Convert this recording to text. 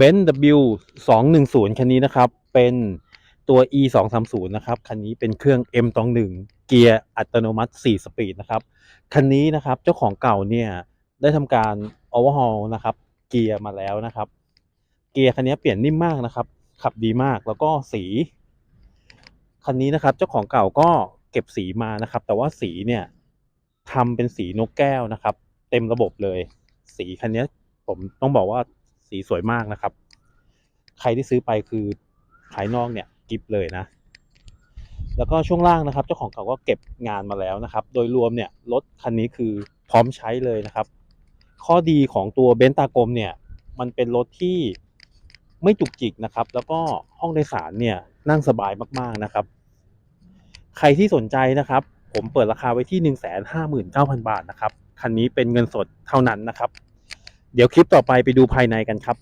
b e n W 2 1 0คันนี้นะครับ เป็นตัว E 2 3 0นะครับ คันนี้เป็นเครื่อง M 2 1เกียร์อัตโนมัติ 4 สปีดนะครับ คันนี้นะครับเจ้าของเก่าเนี่ยได้ทำการ overhaul นะครับ เกียร์มาแล้วนะครับ เกียร์คันนี้เปลี่ยนนิ่มมากนะครับ ขับดีมากแล้วก็สี คันนี้นะครับเจ้าของเก่าก็เก็บสีมานะครับ แต่ว่าสีเนี่ยทำเป็นสีนกแก้วนะครับ เต็มระบบเลย สีคันนี้ผมต้องบอกว่า สีสวยมากนะครับ ใครที่ซื้อไปคือภายนอกเนี่ยกิฟเลยนะ แล้วก็ช่วงล่างนะครับ เจ้าของเก่าก็เก็บงานมาแล้วนะครับ โดยรวมเนี่ยรถคันนี้คือพร้อมใช้เลยนะครับ ข้อดีของตัวเบนตากลมเนี่ยมันเป็นรถที่ไม่จุกจิกนะครับ แล้วก็ห้องโดยสารเนี่ยนั่งสบายมากๆนะครับ ใครที่สนใจนะครับ ผมเปิดราคาไว้ที่ 1 5 9 0 0 0 บาทนะครับ คันนี้เป็นเงินสดเท่านั้นนะครับ เดี๋ยวคลิปต่อไปไปดูภายในกันครับ